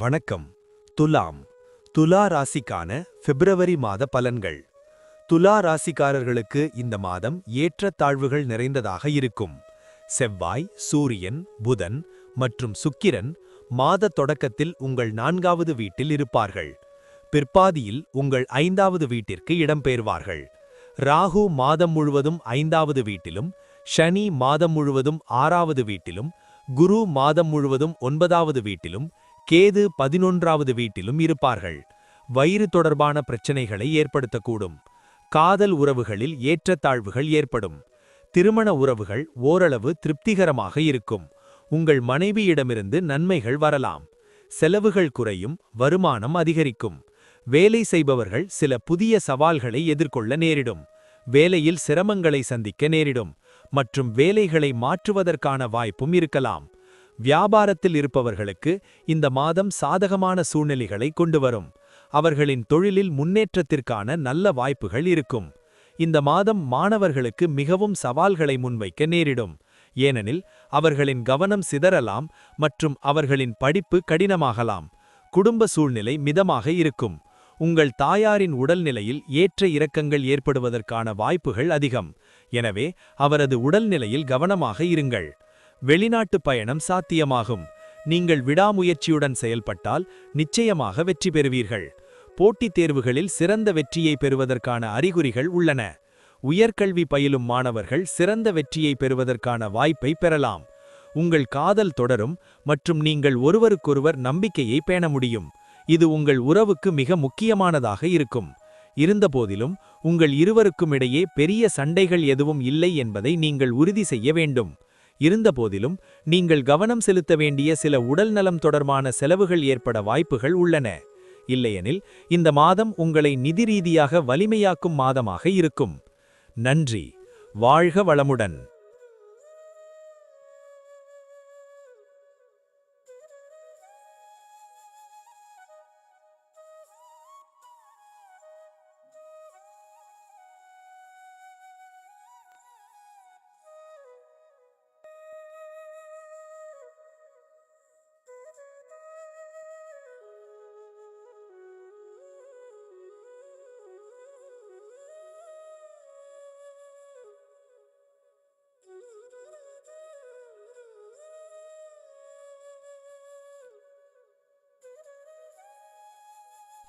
வணக்கம். துலாம். துலா ராசிக்கான பிப்ரவரி மாத பலன்கள். துலா ராசிக்காரர்களுக்கு இந்த மாதம் ஏற்றத்தாழ்வுகள் நிறைந்ததாக இருக்கும். செவ்வாய் சூரியன் புதன் மற்றும் சுக்கிரன் மாத தொடக்கத்தில் உங்கள் நான்காவது வீட்டில் இருப்பார்கள். பிற்பாதியில் உங்கள் ஐந்தாவது வீட்டிற்கு இடம்பெயர்வார்கள். ராகு மாதம் முழுவதும் ஐந்தாவது வீட்டிலும் ஷனி மாதம் முழுவதும் ஆறாவது வீட்டிலும் குரு மாதம் முழுவதும் ஒன்பதாவது வீட்டிலும் கேது பதினொன்றாவது வீட்டிலும் இருப்பார்கள். வயிறு தொடர்பான பிரச்சனைகளை ஏற்படுத்தக்கூடும். காதல் உறவுகளில் ஏற்றத்தாழ்வுகள் ஏற்படும். திருமண உறவுகள் ஓரளவு திருப்திகரமாக இருக்கும். உங்கள் மனைவியிடமிருந்து நன்மைகள் வரலாம். செலவுகள் குறையும் வருமானம் அதிகரிக்கும். வேலை செய்பவர்கள் சில புதிய சவால்களை எதிர்கொள்ள நேரிடும். வேலையில் சிரமங்களை சந்திக்க நேரிடும். மற்றும் வேலைகளை மாற்றுவதற்கான வாய்ப்பும் இருக்கலாம். வியாபாரத்தில் இருப்பவர்களுக்கு இந்த மாதம் சாதகமான சூழ்நிலைகளை கொண்டு வரும் அவர்களின் தொழிலில் முன்னேற்றத்திற்கான நல்ல வாய்ப்புகள் இருக்கும். இந்த மாதம் மாணவர்களுக்கு மிகவும் சவால்களை முன்வைக்க நேரிடும். ஏனெனில் அவர்களின் கவனம் சிதறலாம் மற்றும் அவர்களின் படிப்பு கடினமாகலாம். குடும்ப சூழ்நிலை மிதமாக இருக்கும். உங்கள் தாயாரின் உடல்நிலையில் ஏற்ற இறக்கங்கள் ஏற்படுவதற்கான வாய்ப்புகள் அதிகம். எனவே அவரது உடல்நிலையில் கவனமாக இருங்கள். வெளிநாட்டு பயணம் சாத்தியமாகும். நீங்கள் விடாமுயற்சியுடன் செயல்பட்டால் நிச்சயமாக வெற்றி பெறுவீர்கள். போட்டித் தேர்வுகளில் சிறந்த வெற்றியை பெறுவதற்கான அறிகுறிகள் உள்ளன. உயர்கல்வி பயிலும் மாணவர்கள் சிறந்த வெற்றியை பெறுவதற்கான வாய்ப்பை பெறலாம். உங்கள் காதல் தொடரும் மற்றும் நீங்கள் ஒருவருக்கொருவர் நம்பிக்கையை பேண முடியும். இது உங்கள் உறவுக்கு மிக முக்கியமானதாக இருக்கும். இருந்தபோதிலும் உங்கள் இருவருக்கும் இடையே பெரிய சண்டைகள் எதுவும் இல்லை என்பதை நீங்கள் உறுதி செய்ய வேண்டும். இருந்தபோதிலும் நீங்கள் கவனம் செலுத்த வேண்டிய சில உடல்நலம் தொடர்பான செலவுகள் ஏற்பட வாய்ப்புகள் உள்ளன. இல்லையெனில் இந்த மாதம் உங்களை நிதி ரீதியாக வலிமையாக்கும் மாதமாக இருக்கும். நன்றி. வாழ்க வளமுடன்.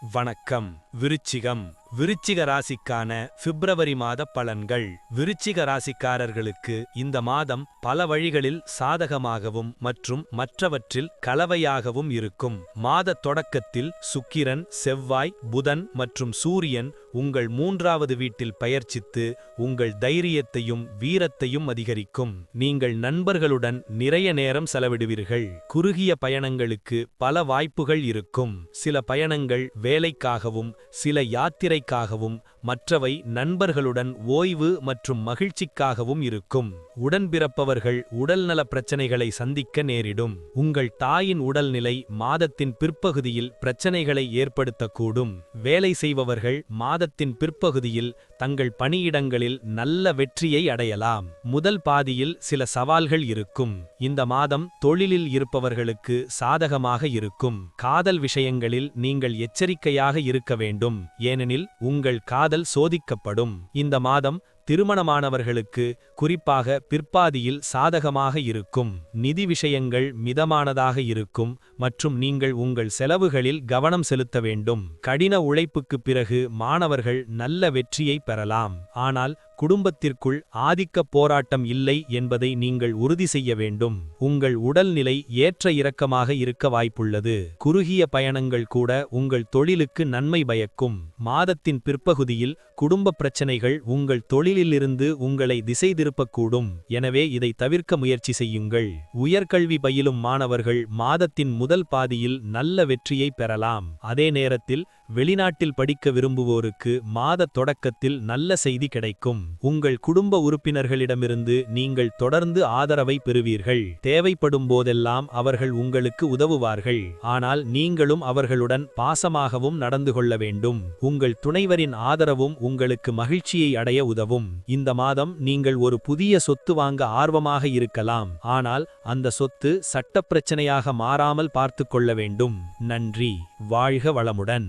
வணக்கம் விருச்சிகம். விருச்சிக ராசிக்கான பிப்ரவரி மாத பலன்கள். விருச்சிக ராசிக்காரர்களுக்கு இந்த மாதம் பல வழிகளில் சாதகமாகவும் மற்றும் மற்றவற்றில் கலவையாகவும் இருக்கும். மாத தொடக்கத்தில் சுக்கிரன் செவ்வாய் புதன் மற்றும் சூரியன் உங்கள் மூன்றாவது வீட்டில் பயிற்சித்து உங்கள் தைரியத்தையும் வீரத்தையும் அதிகரிக்கும். நீங்கள் நண்பர்களுடன் நிறைய நேரம் செலவிடுவீர்கள். குறுகிய பயணங்களுக்கு பல வாய்ப்புகள் இருக்கும். சில பயணங்கள் வேலைக்காகவும் சில யாத்திரை யாத்திரைக்காகவும் மற்றவை நண்பர்களுடன் ஓய்வு மற்றும் மகிழ்ச்சிக்காகவும் இருக்கும். உடன்பிறப்பவர்கள் உடல்நல பிரச்சனைகளை சந்திக்க நேரிடும். உங்கள் தாயின் உடல்நிலை மாதத்தின் பிற்பகுதியில் பிரச்சனைகளை ஏற்படுத்தக்கூடும். வேலை செய்பவர்கள் மாதத்தின் பிற்பகுதியில் தங்கள் பணியிடங்களில் நல்ல வெற்றியை அடையலாம். முதல் பாதியில் சில சவால்கள் இருக்கும். இந்த மாதம் தொழிலில் இருப்பவர்களுக்கு சாதகமாக இருக்கும். காதல் விஷயங்களில் நீங்கள் எச்சரிக்கையாக இருக்க வேண்டும். ஏனெனில் உங்கள் காதல் சோதிக்கப்படும். இந்த மாதம் திருமணமானவர்களுக்கு குறிப்பாக பிற்பாதியில் சாதகமாக இருக்கும். நிதி விஷயங்கள் மிதமானதாக இருக்கும் மற்றும் நீங்கள் உங்கள் செலவுகளில் கவனம் செலுத்த வேண்டும். கடின உழைப்புக்குப் பிறகு மாணவர்கள் நல்ல வெற்றியை பெறலாம். ஆனால் குடும்பத்திற்குள் ஆதிக்கப் போராட்டம் இல்லை என்பதை நீங்கள் உறுதி செய்ய வேண்டும். உங்கள் உடல்நிலை ஏற்ற இறக்கமாக இருக்க வாய்ப்புள்ளது. குறுகிய பயணங்கள் கூட உங்கள் தொழிலுக்கு நன்மை பயக்கும். மாதத்தின் பிற்பகுதியில் குடும்ப பிரச்சனைகள் உங்கள் தொழிலிலிருந்து உங்களை திசை திருப்பக்கூடும் எனவே இதை தவிர்க்க முயற்சி செய்யுங்கள். உயர்கல்வி பயிலும் மாணவர்கள் மாதத்தின் முதல் பாதியில் நல்ல வெற்றியை பெறலாம். அதே நேரத்தில் வெளிநாட்டில் படிக்க விரும்புவோருக்கு மாத தொடக்கத்தில் நல்ல செய்தி கிடைக்கும். உங்கள் குடும்ப உறுப்பினர்களிடமிருந்து நீங்கள் தொடர்ந்து ஆதரவை பெறுவீர்கள். தேவைப்படும் போதெல்லாம் அவர்கள் உங்களுக்கு உதவுவார்கள். ஆனால் நீங்களும் அவர்களுடன் பாசமாகவும் நடந்து கொள்ள வேண்டும். உங்கள் துணைவரின் ஆதரவும் உங்களுக்கு மகிழ்ச்சியை அடைய உதவும். இந்த மாதம் நீங்கள் ஒரு புதிய சொத்து வாங்க ஆர்வமாக இருக்கலாம். ஆனால் அந்த சொத்து சட்டப் பிரச்சனையாக மாறாமல் பார்த்துக் கொள்ள வேண்டும். நன்றி. வாழ்க வளமுடன்.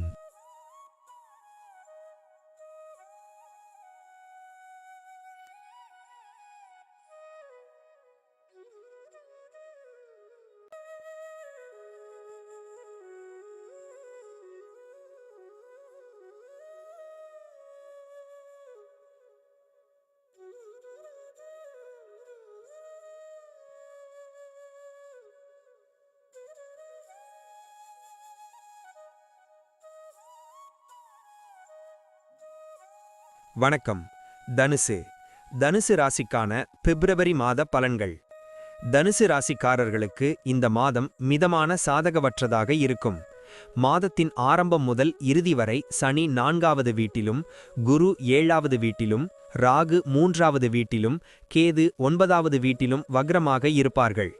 வணக்கம். தனுசு. தனுசு ராசிக்கான பிப்ரவரி மாத பலன்கள். தனுசு ராசிக்காரர்களுக்கு இந்த மாதம் மிதமான சாதகவற்றதாக இருக்கும். மாதத்தின் ஆரம்பம் முதல் இறுதி வரை சனி நான்காவது வீட்டிலும் குரு ஏழாவது வீட்டிலும் ராகு மூன்றாவது வீட்டிலும் கேது ஒன்பதாவது வீட்டிலும் வக்ரமாக இருப்பார்கள்.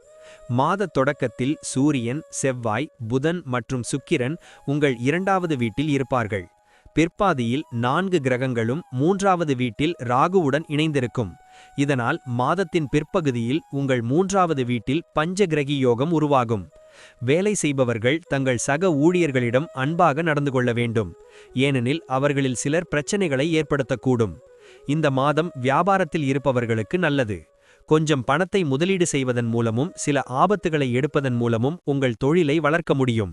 மாத தொடக்கத்தில் சூரியன் செவ்வாய் புதன் மற்றும் சுக்கிரன் உங்கள் இரண்டாவது வீட்டில் இருப்பார்கள். பிற்பாதியில் நான்கு கிரகங்களும் மூன்றாவது வீட்டில் ராகுவுடன் இணைந்திருக்கும். இதனால் மாதத்தின் பிற்பகுதியில் உங்கள் மூன்றாவது வீட்டில் பஞ்சகிரகி யோகம் உருவாகும். வேலை செய்பவர்கள் தங்கள் சக ஊழியர்களிடம் அன்பாக நடந்து கொள்ள வேண்டும். ஏனெனில் அவர்களில் சிலர் பிரச்சனைகளை ஏற்படுத்தக்கூடும். இந்த மாதம் வியாபாரத்தில் இருப்பவர்களுக்கு நல்லது. கொஞ்சம் பணத்தை முதலீடு செய்வதன் மூலமும் சில ஆபத்துகளை எடுப்பதன் மூலமும் உங்கள் தொழிலை வளர்க்க முடியும்.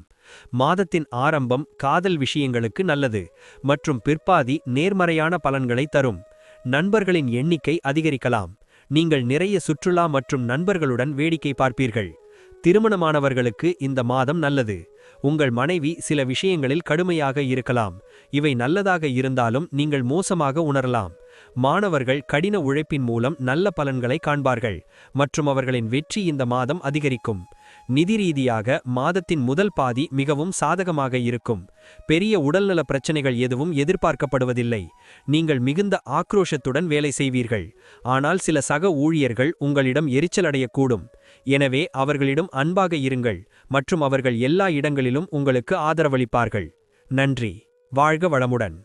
மாதத்தின் ஆரம்பம் காதல் விஷயங்களுக்கு நல்லது மற்றும் பிற்பாதி நேர்மறையான பலன்களை தரும். நண்பர்களின் எண்ணிக்கை அதிகரிக்கலாம். நீங்கள் நிறைய சுற்றுலா மற்றும் நண்பர்களுடன் வேடிக்கை பார்ப்பீர்கள். திருமணமானவர்களுக்கு இந்த மாதம் நல்லது. உங்கள் மனைவி சில விஷயங்களில் கடுமையாக இருக்கலாம். இவை நல்லதாக இருந்தாலும் நீங்கள் மோசமாக உணரலாம். மாணவர்கள் கடின உழைப்பின் மூலம் நல்ல பலன்களை காண்பார்கள். மற்றும் அவர்களின் வெற்றி இந்த மாதம் அதிகரிக்கும். நிதி ரீதியாக மாதத்தின் முதல் பாதி மிகவும் சாதகமாக இருக்கும். பெரிய உடல்நல பிரச்சனைகள் எதுவும் எதிர்பார்க்கப்படுவதில்லை. நீங்கள் மிகுந்த ஆக்ரோஷத்துடன் வேலை செய்வீர்கள். ஆனால் சில சக ஊழியர்கள் உங்களிடம் எரிச்சலடையக்கூடும் எனவே அவர்களிடம் அன்பாக இருங்கள். மற்றும் அவர்கள் எல்லா இடங்களிலும் உங்களுக்கு ஆதரவளிப்பார்கள். நன்றி. வாழ்க வளமுடன்.